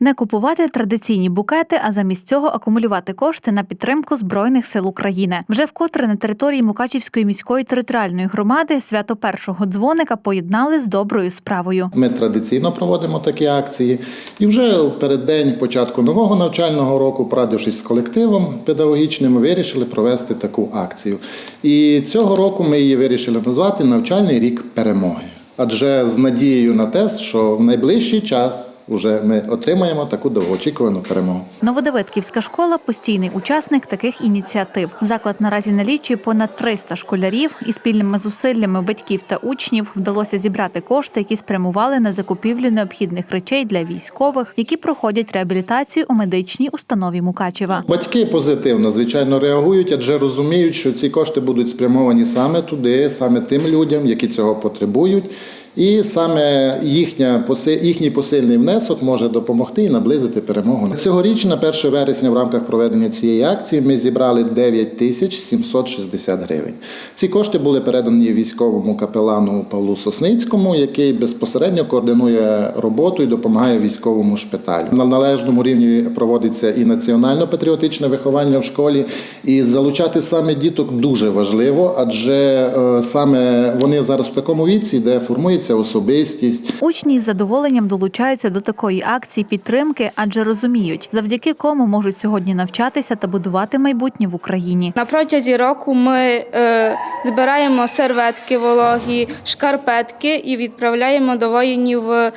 Не купувати традиційні букети, а замість цього акумулювати кошти на підтримку збройних сил України. Вже вкотре на території Мукачівської міської територіальної громади свято першого дзвоника поєднали з доброю справою. Ми традиційно проводимо такі акції, і вже в переддень початку нового навчального року, порадившись з колективом педагогічним, вирішили провести таку акцію. І цього року ми її вирішили назвати Навчальний рік перемоги. Адже з надією на те, що в найближчий час вже ми отримаємо таку довгоочікувану перемогу. Новодавидківська школа постійний учасник таких ініціатив. Заклад наразі налічує понад 300 школярів, і спільними зусиллями батьків та учнів вдалося зібрати кошти, які спрямували на закупівлю необхідних речей для військових, які проходять реабілітацію у медичній установі Мукачева. Батьки позитивно, звичайно, реагують, адже розуміють, що ці кошти будуть спрямовані саме туди, саме тим людям, які цього потребують. І саме їхня, їхній посильний внесок може допомогти і наблизити перемогу. Цьогоріч, на 1 вересня, в рамках проведення цієї акції, ми зібрали 9 тисяч 760 гривень. Ці кошти були передані військовому капелану Павлу Сосницькому, який безпосередньо координує роботу і допомагає військовому шпиталю. На належному рівні проводиться і національно-патріотичне виховання в школі. І залучати саме діток дуже важливо, адже е, саме вони зараз в такому віці, де формується особистість, Учні з задоволенням долучаються до такої акції підтримки, адже розуміють, завдяки кому можуть сьогодні навчатися та будувати майбутнє в Україні. На протязі року ми е, збираємо серветки вологі, шкарпетки і відправляємо до воїнів е,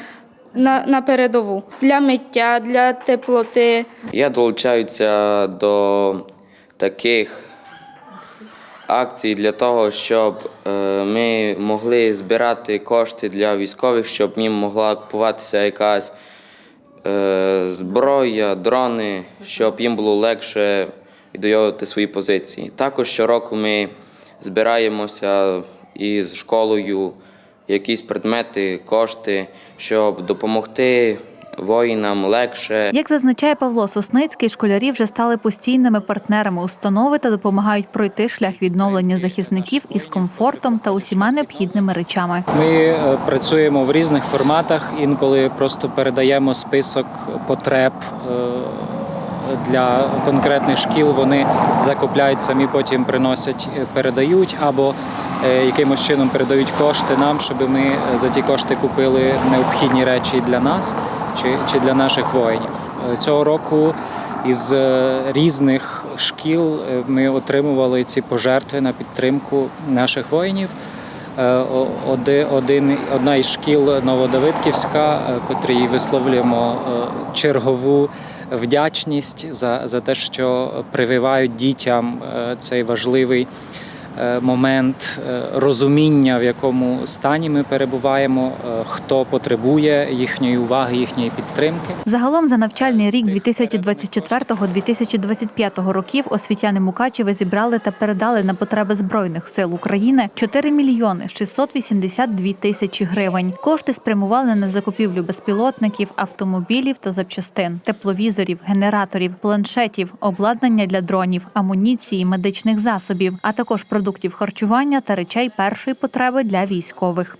на, на передову для миття, для теплоти. Я долучаюся до таких акцій для того, щоб е, ми могли збирати кошти для військових, щоб їм могла купуватися якась е, зброя, дрони, щоб їм було легше відвоювати свої позиції. Також щороку ми збираємося із школою якісь предмети, кошти, щоб допомогти воїнам легше. Як зазначає Павло Сосницький, школярі вже стали постійними партнерами установи та допомагають пройти шлях відновлення захисників із комфортом та усіма необхідними речами. Ми е, працюємо в різних форматах, інколи просто передаємо список потреб е, для конкретних шкіл. Вони закупляють самі, потім приносять, е, передають, або якимось чином передають кошти нам, щоб ми за ті кошти купили необхідні речі для нас чи, чи для наших воїнів. Е, Цього року із е, різних шкіл е, ми отримували ці пожертви на підтримку наших воїнів. Один, одна із шкіл Новодавидківська, котрій висловлюємо чергову вдячність за, за те, що прививають дітям цей важливий момент е, розуміння, в якому стані ми перебуваємо, е, хто потребує їхньої уваги, їхньої підтримки. Загалом за навчальний рік 2024-2025 років освітяни Мукачева зібрали та передали на потреби збройних сил України 4 мільйони 682 тисячі гривень. Кошти спрямували на закупівлю безпілотників, автомобілів та запчастин, тепловізорів, генераторів, планшетів, обладнання для дронів, амуніції, медичних засобів, а також продуктів харчування та речей першої потреби для військових.